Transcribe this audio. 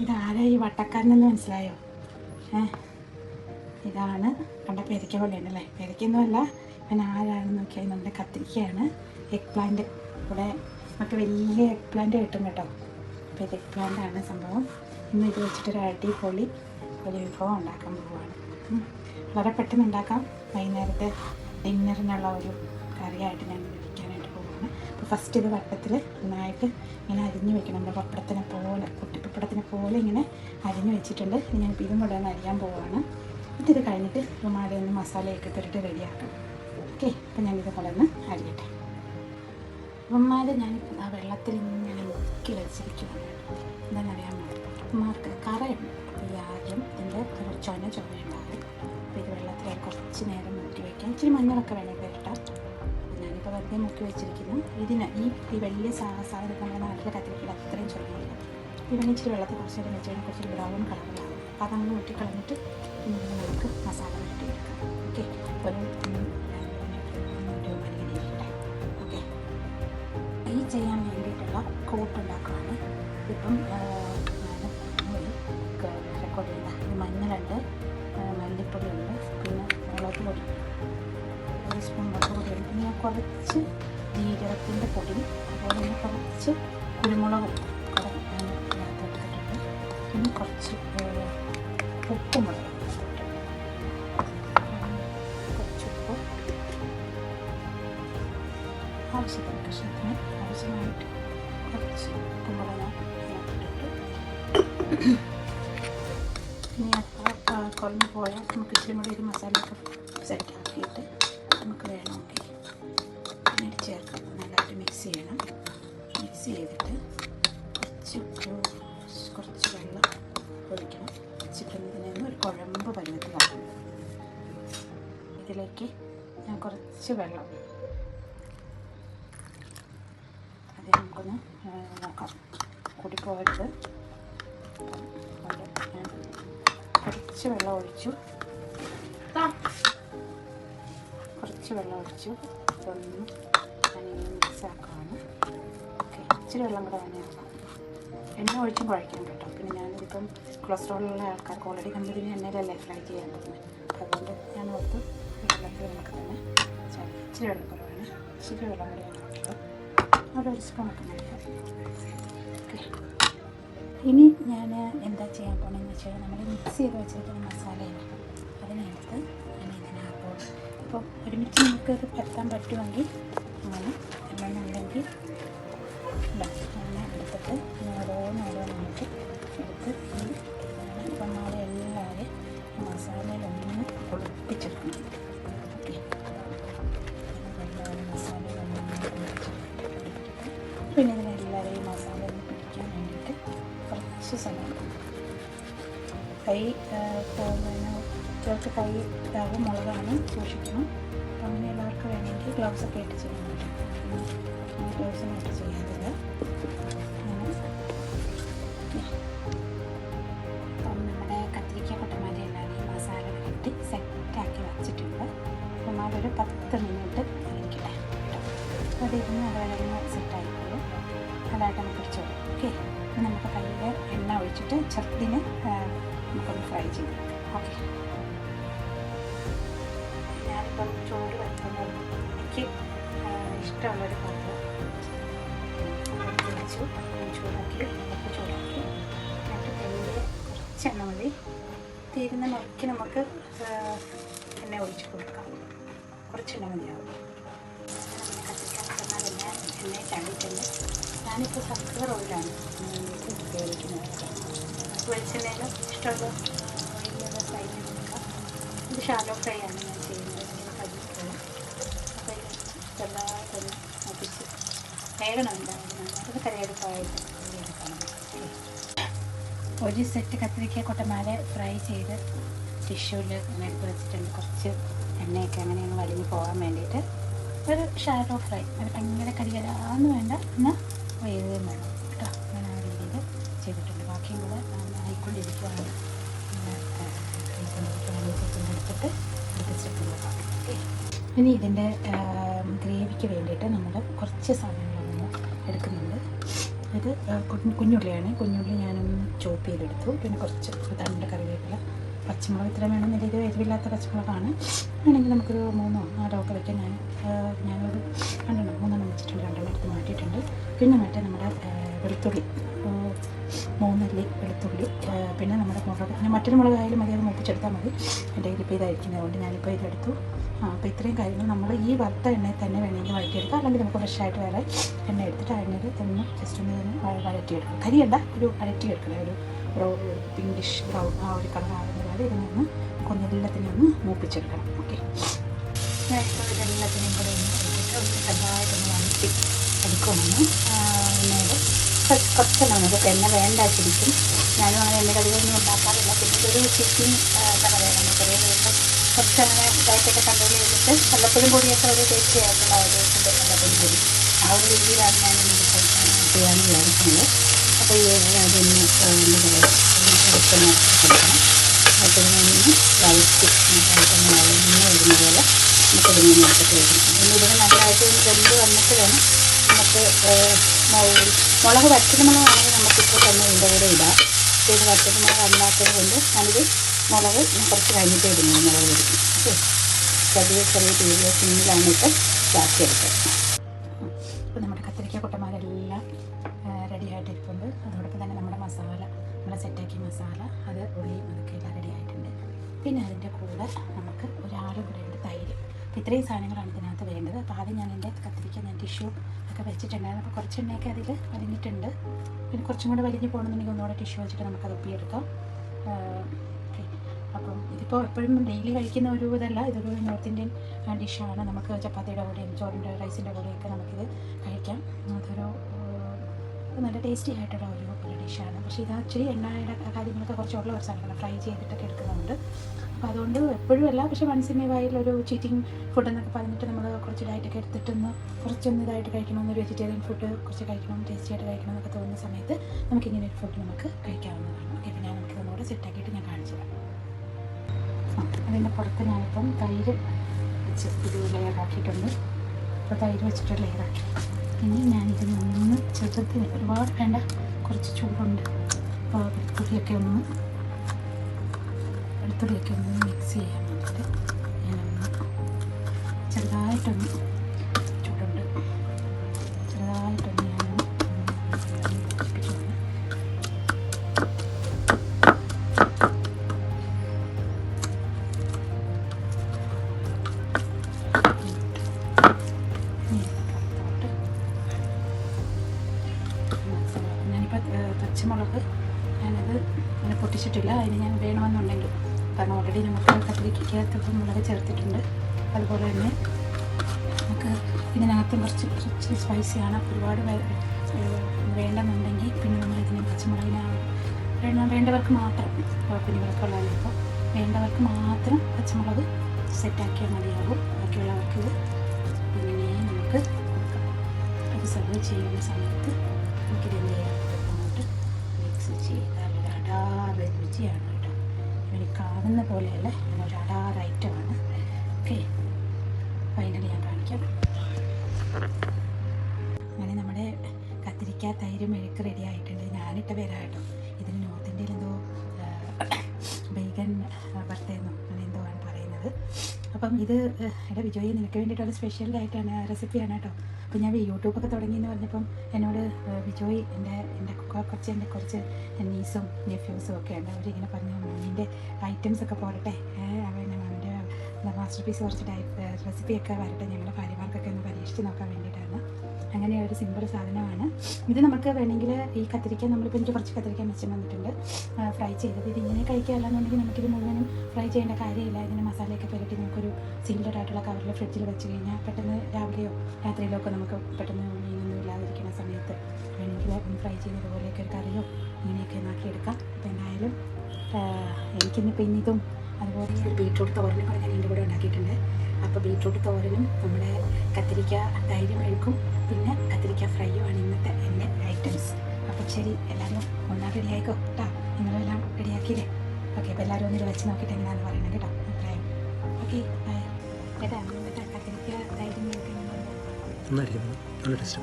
ഇതാരാ ഈ വട്ടക്കാരനെന്ന് മനസ്സിലായോ? ഏ? ഇതാണ് കണ്ട പെരയ്ക്ക പോലെയാണ് അല്ലേ പെരയ്ക്കൊന്നുമല്ല ഇവൻ ആരാണെന്ന് നോക്കിയാൽ നമ്മുടെ കത്തിരിക്കയാണ്. എഗ് പ്ലാന്റ് ഇവിടെ നമുക്ക് വലിയ എഗ് പ്ലാന്റ് കിട്ടും കേട്ടോ. അപ്പോൾ ഇത് എഗ് പ്ലാന്റാണ് സംഭവം. ഇന്ന് ഇത് വെച്ചിട്ടൊരു അടിപൊളി ഒരു വിഭവം ഉണ്ടാക്കാൻ പോവുകയാണ്. വളരെ പെട്ടെന്ന് ഉണ്ടാക്കാം. വൈകുന്നേരത്തെ ഡിന്നറിനുള്ള ഒരു കറിയായിട്ട് ഞാൻ ഇത് വയ്ക്കാനായിട്ട് പോവുകയാണ് ഫസ്റ്റ് ഇത് വട്ടത്തിൽ നന്നായിട്ട് ഇങ്ങനെ അരിഞ്ഞു വെക്കണം. നമ്മുടെ പപ്പടത്തിനെ പോലെ കുട്ടിപ്പപ്പടത്തിനെ പോലെ ഇങ്ങനെ അരിഞ്ഞു വെച്ചിട്ടുണ്ട്. ഞാൻ ഇതും കൂടെ അരിയാൻ പോവുകയാണ് എന്നിട്ട് ഇത് കഴിഞ്ഞിട്ട് റുമാലി ഒന്ന് മസാലയൊക്കെ ഇട്ടിട്ട് റെഡിയാക്കണം ഓക്കെ അപ്പം ഞാൻ ഒന്ന് അരിയട്ടെ. ഉമ്മാരെ ഞാൻ ആ വെള്ളത്തിൽ ഇങ്ങനെ മുക്കി വെച്ചിരിക്കുകയാണ് എന്താണെന്നറിയാൻ ഉമ്മാർക്ക് കറയുണ്ട്. അപ്പോൾ ഈ ആദ്യം ഇതിന്റെ ഒരു ചൊന ചുമയുണ്ടാകും അപ്പോൾ ഇത് വെള്ളത്തിൽ കുറച്ച് നേരം മുക്കി വയ്ക്കാം ഇച്ചിരി മഞ്ഞളൊക്കെ വേണമെങ്കിൽ ഇട്ടാം അപ്പോൾ ഞാനിപ്പോൾ വെറുതെ മുക്കി വെച്ചിരിക്കുന്നു. ഇതിന് ഈ ഈ വലിയ സാധനം നമ്മുടെ നാട്ടിലെ കത്തിരിക്കൽ അത്രയും ചെറുതാണ് ഇവന് ഇച്ചിരി വെള്ളത്തിൽ കുറച്ച് നേരം വെച്ച് കഴിഞ്ഞാൽ കുറച്ച് ബ്രൗൺ കളറിലാകും അപ്പോൾ അതങ്ങ് ഊറ്റി കളഞ്ഞിട്ട് പിന്നെ നമുക്ക് മസാല വെട്ടി ഓക്കെ? ഇരിക്കട്ടെ. ഓക്കെ? ഈ ചെയ്യാൻ വേണ്ടിയിട്ടുള്ള കോട്ട് ഉണ്ടാക്കുകയാണ് ഇപ്പം കുറച്ച് ജീരകത്തിന്റെ പൊടി അതുപോലെ തന്നെ കുറച്ച് കുരുമുളകും കൂടെ ഞാൻ ഇതിനകത്ത് എടുത്തിട്ടുണ്ട് പിന്നെ കുറച്ച് ഉപ്പുമുളക് ഉപ്പും കൂടെ എടുത്തിട്ടുണ്ട്. ഉം, കുറച്ച് ഉപ്പ് ആവശ്യത്തിന് കഷ്ണത്തിന് ആവശ്യമായിട്ട് കുറച്ച് കുമ്പളങ്ങ ഇതിനകത്തിട്ടിട്ട് ഇനി അത്ര കുറഞ്ഞു പോയാൽ നമുക്ക് ഇച്ചിരി കൂടി ഒരു മസാലയൊക്കെ സെറ്റ് കുറച്ച് വെള്ളം. അത് നമുക്കൊന്ന് നോക്കാം. കൂടിപ്പോകരുത് കുറച്ച് വെള്ളം ഒഴിച്ചു. കുറച്ച് വെള്ളം ഒഴിച്ചു. ഇതൊന്ന് ഞാനിങ്ങനെ മിക്സ് ആക്കുകയാണ് ഓക്കെ ഇച്ചിരി വെള്ളം കൂടെ ആക്കാം. എണ്ണ ഒഴിച്ചും കുഴയ്ക്കാം കേട്ടോ. പിന്നെ ഞാനിതിപ്പം കൊളസ്ട്രോളുള്ള ആൾക്കാർക്ക് ഓൾറെഡി കണ്ടതിന് എണ്ണയിലല്ലേ ഫ്രൈ ചെയ്യാൻ പറ്റുന്നത്. അതുകൊണ്ട് ഞാൻ ഓർത്ത് ഇച്ചിരി ഇനി ഞാൻ എന്താ ചെയ്യാൻ പോകണമെന്ന് വെച്ചാൽ നമ്മൾ മിക്സ് ചെയ്ത് വെച്ചിരിക്കുന്ന മസാലയാണ് അതിനകത്ത് ഞാൻ ഇതിനകത്തോട് അപ്പോൾ ഒരുമിച്ച് നമുക്ക് അത് പരത്താൻ പറ്റുമെങ്കിൽ അങ്ങനെ അല്ലെന്നുണ്ടെങ്കിൽ അങ്ങനെ എടുത്തിട്ട് ഓരോന്ന് ഓരോന്നായിട്ട് എടുത്ത് ഈ ഇപ്പം നാളെ എല്ലാവരും ഈ മസാലയിലൊന്ന് ഒളിപ്പിച്ചെടുക്കണം. കൈ പിന്നെ ചിലർക്ക് കൈ ഇതാകും മുളകാണ് സൂക്ഷിക്കണം. അപ്പം അങ്ങനെ എല്ലാവർക്ക് വേണമെങ്കിൽ ഗ്ലൗസ് ഒക്കെ ഇട്ട് ചെയ്യാൻ പറ്റും. ഗ്ലൗസിന് ഇട്ട് ചെയ്യാറില്ല അപ്പം നമ്മുടെ കത്തിരിക്ക കൊട്ടമാരി ഈ മസാല ഇട്ട് സെറ്റാക്കി വെച്ചിട്ടുണ്ട്. അപ്പം അതൊരു പത്ത് മിനിറ്റ് ഇരിക്കട്ടെ. കേട്ടോ. അപ്പോൾ അതിരുന്ന് അത് വളരെ സെറ്റായിക്കോളും നല്ലതായിട്ട് നമുക്ക് പിടിച്ചോളൂ. ഓക്കെ. നമുക്ക് കയ്യിൽ എണ്ണ ഒഴിച്ചിട്ട് ചെറുതിന് നമുക്കൊന്ന് ഫ്രൈ ചെയ്ത്. ഓക്കെ ഞാനിപ്പം ചോറ് വെക്കുന്നത് എനിക്ക് ഇഷ്ടമുള്ളൊരു അടുത്ത് വെച്ചു. ചൂടാക്കി ഉപ്പ് ചൂടാക്കി. എന്നിട്ട് തെങ്ങിൽ കുറച്ചെണ്ണ മതി. തീരുന്ന മുറയ്ക്ക് നമുക്ക് എണ്ണ ഒഴിച്ച് കൊടുക്കാം. കുറച്ചെണ്ണ മതിയാവും. കത്തിക്കാൻ ചാടിയിട്ടുണ്ട് ഞാനിപ്പോൾ സൺഫ്ലവർ ഓയിലാണ് ഉപയോഗിക്കുന്നത്. വെളിച്ചെണ്ണയിലും ഇഷ്ടമുള്ള ഓയിലുള്ള ഫ്രൈ ചെയ്തെടുക്കാം ഇത് ഷാലോ ഫ്രൈ ആണ് ഞാൻ ചെയ്യുന്നത്. കണ്ടിട്ടുള്ളത് അപ്പോൾ ഇത് ചെറുതായിട്ടൊന്ന് ഒപ്പിച്ച് വേഗണം ഉണ്ടാകുന്നത് അത് കറിയെടുക്കായിട്ട് എടുക്കണം ഒരു സെറ്റ് കത്തിരിക്ക കൊട്ടമാരെ ഫ്രൈ ചെയ്ത് ടിഷ്യൂവിൽ എടുത്ത് വെച്ചിട്ടുണ്ട്. കുറച്ച് എണ്ണയൊക്കെ അങ്ങനെ അങ്ങ് വലിഞ്ഞ് പോകാൻ വേണ്ടിയിട്ട് ഒരു ഷാലോ ഫ്രൈ അത് ഭയങ്കര കരികരാന്ന് വേണ്ട. എന്നാൽ വേഗം വേണം. കേട്ടോ? അങ്ങനെ ചെയ്തിട്ടുണ്ട്. ബാക്കിയും കൂടെ ആയിക്കൊണ്ടിരിക്കുകയാണ് ഇനി ഇതിന്റെ ഗ്രേവിക്ക് വേണ്ടിയിട്ട് നമ്മൾ കുറച്ച് സാധനങ്ങളൊന്ന് എടുക്കുന്നുണ്ട്. ഇത് കുഞ്ഞുള്ളിയാണ്. കുഞ്ഞുള്ളി ഞാനൊന്ന് ചോപ്പ് ചെയ്തെടുത്തു. പിന്നെ കുറച്ച് തണ്ട് കറിവേപ്പില പച്ചമുളക് ഇത്ര വേണമെന്നില്ല ഇത് എരിവില്ലാത്ത പച്ചമുളകാണ്. വേണമെങ്കിൽ നമുക്കൊരു മൂന്നോ നാലോ ഒക്കെ വയ്ക്കാൻ ഞാൻ ഞാനൊരു രണ്ടെണ്ണം മൂന്നെണ്ണം വെച്ചിട്ടുണ്ട്. രണ്ടെണ്ണം എടുത്ത് മാറ്റിയിട്ടുണ്ട്. പിന്നെ മറ്റേ നമ്മുടെ വെളുത്തുള്ളി. മൂന്നല്ലി വെളുത്തുള്ളി പിന്നെ നമ്മുടെ മുളക് പിന്നെ മറ്റൊരു മുളകായാലും മതി അത് മൂപ്പിച്ചെടുത്താൽ മതി. എന്റെ കയ്യിൽ ഇപ്പോൾ ഇതായിരിക്കുന്നത് കൊണ്ട് ഞാനിപ്പോൾ ഇതെടുത്തു. അപ്പോൾ ഇത്രയും കാര്യങ്ങൾ നമ്മൾ ഈ വറുത്ത എണ്ണയിൽ തന്നെ വേണമെങ്കിൽ വഴറ്റിയെടുക്കാം. അല്ലെങ്കിൽ നമുക്ക് ഫ്രഷായിട്ട് വേറെ എണ്ണ എടുത്തിട്ട് ആ എണ്ണയിൽ ഒന്ന് ജസ്റ്റ് ഒന്ന് വഴ- വഴറ്റിയെടുക്കാം. കരിയണ്ട ഒരു വഴറ്റിയെടുക്കണം. ഒരു റോ പിങ്കിഷ് ബ്രൗൺ ആ ഒരു കളർ ആകുന്ന പോലെ ഇതിനൊന്ന് കൊന്നെല്ലാത്തിനും ഒന്ന് മൂപ്പിച്ചെടുക്കണം. ഓക്കെ ഞാനിപ്പോൾ ഇതെല്ലാത്തിനും കൂടെ ഒന്ന് എടുത്തിട്ട് ഒന്ന് ചെറുതായിട്ടൊന്ന് വഴറ്റി എടുക്കുവാണ്. എണ്ണയിൽ കുറച്ച് കുറച്ചെണ്ണം അപ്പോൾ എണ്ണ വേണ്ട ശരിക്കും ഞാനും അങ്ങനെ എണ്ണ കടികളൊന്നും ഉണ്ടാക്കാറില്ല. പിന്നെ ഒരു ചിക്കൻ എന്താ പറയുക വീട്ടിൽ കുറച്ച് അങ്ങനെ ഇതായിട്ടൊക്കെ കൺട്രോൾ ചെയ്തിട്ട് വല്ലപ്പോഴും പൊടിയൊക്കെ ഒരു ടേസ്റ്റ് ആയിട്ടുള്ള ഒരു ഫുഡ് പൊടി. ആ ഒരു രീതിയിലാണ് ഞാൻ ഇതിപ്പോൾ ചെയ്യാൻ വിചാരിക്കുന്നത്. അപ്പോൾ ഈ അതൊന്ന് എടുക്കുന്ന കൊടുക്കണം. അതിന് നിന്ന് വഴറ്റി വഴറ്റുന്ന വഴങ്ങി വെന്ത് വന്നിട്ട് വേണം നമുക്ക് മുളക് മുളക് ആണെങ്കിൽ മുളകാണെങ്കിൽ നമുക്കിപ്പോൾ തന്നെ ഇതിന്റെ കൂടെ ഇടാം. ഇത് വറ്റൽ മുളക് അല്ലാത്തത് കൊണ്ട് ഞാനിത് മുളക് കുറച്ച് കഴിഞ്ഞിട്ട് ഇടുന്നു മുളക് പൊടിക്കും ഓക്കെ? ചെറിയ ചെറിയ തീരെ ചാക്കി ചാക്കിയെടുക്കുക അപ്പോൾ നമ്മുടെ കത്തിരിക്ക കുട്ടന്മാരെല്ലാം റെഡി ആയിട്ടിരിക്കുന്നുണ്ട് അതോടൊപ്പം തന്നെ നമ്മുടെ മസാല നമ്മുടെ സെറ്റാക്കിയ മസാല അത് ഉള്ളിയും അതൊക്കെ എല്ലാം റെഡി ആയിട്ടുണ്ട് പിന്നെ അതിന്റെ കൂടെ നമുക്ക് ഒരാളും കൂടെ ഉണ്ട് തൈര് ഇത്രയും സാധനങ്ങളാണ് ഇതിനകത്ത് വേണ്ടത്. അപ്പോൾ ആദ്യം ഞാൻ എന്റെ കത്തിരിക്ക ഞാൻ ടിഷ്യൂ ഒക്കെ വെച്ചിട്ടുണ്ടായിരുന്നു. അപ്പോൾ കുറച്ച് എണ്ണയൊക്കെ അതിൽ വലിഞ്ഞിട്ടുണ്ട് പിന്നെ കുറച്ചും കൂടെ വലിഞ്ഞ് പോകണമെന്നുണ്ടെങ്കിൽ ഒന്നുകൂടെ ടിഷ്യൂ വെച്ചിട്ട് നമുക്കത് ഒപ്പിയെടുക്കാം. അപ്പം ഇതിപ്പോൾ എപ്പോഴും ഡെയിലി കഴിക്കുന്ന ഒരു ഇതല്ല. ഇതൊരു നോർത്ത് ഇന്ത്യൻ ഡിഷാണ്. നമുക്ക് ചപ്പാത്തിയുടെ കൂടെയും ചോറിന്റെ റൈസിന്റെ കൂടെയൊക്കെ നമുക്കിത് കഴിക്കാം. അതൊരു നല്ല ടേസ്റ്റി ആയിട്ടുള്ള ഒരു ഒരു ഡിഷാണ്. പക്ഷേ ഇത് ആക്ച്വലി എണ്ണയുടെ കാര്യങ്ങളൊക്കെ കുറച്ചുള്ള ഒരു സാധനമാണ്. ഫ്രൈ ചെയ്തിട്ടൊക്കെ എടുക്കുന്നുണ്ട്. അപ്പോൾ അതുകൊണ്ട് എപ്പോഴും അല്ല പക്ഷേ വൺസ് ഇൻ എ ഒരു ചീറ്റിംഗ് ഫുഡ് എന്നൊക്കെ പറഞ്ഞിട്ട് നമ്മൾ കുറച്ച് ഡയറ്റൊക്കെ എടുത്തിട്ടൊന്ന് കുറച്ചൊന്ന് ഇതായിട്ട് കഴിക്കണം ഒരു വെജിറ്റേറിയൻ ഫുഡ് കുറച്ച് കഴിക്കണം ടേസ്റ്റി ആയിട്ട് കഴിക്കണം എന്നൊക്കെ തോന്നുന്ന സമയത്ത് നമുക്കിങ്ങനെ ഒരു ഫുഡ് നമുക്ക് കഴിക്കാവുന്നതാണ്. ഓക്കെ അപ്പോൾ ഞാൻ നമുക്ക് നമ്മളോട് സെറ്റാക്കിയിട്ട് ഞാൻ കാണിച്ചു തരാം. അതിന്റെ പുറത്ത് ഞാനിപ്പം തൈര് വെച്ച് ഇത് ലെയറാക്കിയിട്ടുണ്ട് അപ്പോൾ തൈര് വെച്ചിട്ട് ലെയറാക്കി ഇനി ഞാനിതിന് ഒന്ന് ചെറുത്തിന് ഒരുപാട് വേണ്ട കുറച്ച് ചൂടുണ്ട്. അപ്പോൾ വെളുത്തുള്ളിയൊക്കെ ഒന്ന് വെളുത്തുള്ളിയൊക്കെ ഒന്ന് മിക്സ് ചെയ്യാൻ വേണ്ടിയിട്ട് ഞാനൊന്ന് ചെറുതായിട്ടൊന്ന് കത്തിരിക്കകത്ത് മുളക് ചേർത്തിട്ടുണ്ട്. അതുപോലെ തന്നെ നമുക്ക് ഇതിനകത്ത് കുറച്ച് കുറച്ച് സ്പൈസിയാണ് ഒരുപാട് വേണ്ടെന്നുണ്ടെങ്കിൽ പിന്നെ നമ്മൾ ഇതിനെ പച്ചമുളകിനാണ് വേണ്ട വേണ്ടവർക്ക് മാത്രം കുഞ്ഞുങ്ങൾക്കുള്ള ഇപ്പോൾ വേണ്ടവർക്ക് മാത്രം പച്ചമുളക് സെറ്റാക്കിയാൽ മതിയാകും. ബാക്കിയുള്ളവർക്ക് ഇത് ഇങ്ങനെ നമുക്ക് അത് സെർവ് ചെയ്യുന്ന സമയത്ത് നമുക്കിതെന്ത് ചെയ്യാം? അങ്ങോട്ട് മിക്സ് ചെയ്താൽ രുചിയാണ്. കാണുന്ന പോലെയല്ല. ഇങ്ങനെ ഒരു അടാറ് ഐറ്റമാണ് ഓക്കെ. ഫൈനലി ഞാൻ കാണിക്കാം. അങ്ങനെ നമ്മുടെ കത്തിരിക്ക തൈര് മെഴുക്ക് റെഡി ആയിട്ടുണ്ട്. ഞാനിട്ട പേരാ കേട്ടോ. ഇതിന് നോർത്ത് ഇന്ത്യയിൽ എന്തോ ബേഗൻ അപ്പം ഇത് എന്റെ വിജയ് നിനക്ക് വേണ്ടിയിട്ടുള്ള സ്പെഷ്യൽ ആയിട്ടാണ് റെസിപ്പിയാണ് കേട്ടോ. അപ്പോൾ ഞാൻ യൂട്യൂബൊക്കെ തുടങ്ങി എന്ന് പറഞ്ഞപ്പം എന്നോട് വിജോയ് എന്റെ എന്റെ കുറച്ച് എന്റെ കുറച്ച് നീസും നെഫ്യൂസും ഒക്കെ ഉണ്ട്. അവരിങ്ങനെ പറഞ്ഞു മമ്മീന്റെ ഐറ്റംസ് ഒക്കെ പോരട്ടെ. ഏഹ്, അവൻ മമ്മിന്റെ മാസ്റ്റർ പീസ് കുറച്ച് റെസിപ്പിയൊക്കെ വരട്ടെ. ഞങ്ങളുടെ ഭാര്യമാർക്കൊക്കെ ഒന്ന് പരീക്ഷിച്ച് നോക്കാൻ വേണ്ടിയിട്ടാണ്. അങ്ങനെ ഒരു സിമ്പിൾ സാധനമാണ്. ഇത് നമുക്ക് വേണമെങ്കിൽ ഈ കത്തിരിക്ക നമ്മളിപ്പോൾ എനിക്ക് കുറച്ച് കത്തിരിക്ക മിച്ചം വന്നിട്ടുണ്ട്. ഫ്രൈ ചെയ്തത്. ഇത് ഇങ്ങനെ കഴിക്കുക അല്ലാന്നുണ്ടെങ്കിൽ നമുക്കിത് മുഴുവനും ഫ്രൈ ചെയ്യേണ്ട കാര്യമില്ല. ഇതിന് നമുക്കൊരു ആയിട്ടുള്ള കവറിൽ ഫ്രിഡ്ജിൽ വെച്ച് കഴിഞ്ഞാൽ പെട്ടെന്ന് രാവിലെയോ രാത്രിയിലോ ഒക്കെ നമുക്ക് പെട്ടെന്ന് മീനൊന്നും ഇല്ലാതിരിക്കുന്ന സമയത്ത് വേണമെങ്കിൽ ഒന്ന് ഫ്രൈ ചെയ്യുന്നത് പോലെയൊക്കെ ഒരു കറിയോ ഇങ്ങനെയൊക്കെ നോക്കിയെടുക്കാം അപ്പോൾ എന്തായാലും എനിക്കിന്ന് ഇന്നിതും അതുപോലെ ബീട്രൂട്ട് തോരനും കൂടെ ഞാൻ എന്റെ കൂടെ ഉണ്ടാക്കിയിട്ടുണ്ട്. അപ്പോൾ ബീട്രൂട്ട് തോരനും നമ്മുടെ കത്തിരിക്ക തൈര് മെഴുക്കും പിന്നെ കത്തിരിക്ക ഫ്രൈയുമാണ് ഇന്നത്തെ എന്റെ ഐറ്റംസ് അപ്പോൾ ശരി എല്ലാവരും ഒന്നാ റെഡിയായിക്കോ കേട്ടോ നിങ്ങളെല്ലാം റെഡിയാക്കിയില്ലേ ഓക്കെ അപ്പോൾ എല്ലാവരും ഒന്നിൽ വെച്ച് നോക്കിയിട്ട് എങ്ങനെയാണെന്ന് പറയണം കേട്ടോ അഭിപ്രായം. ഓക്കെ നല്ല ടേസ്റ്റ്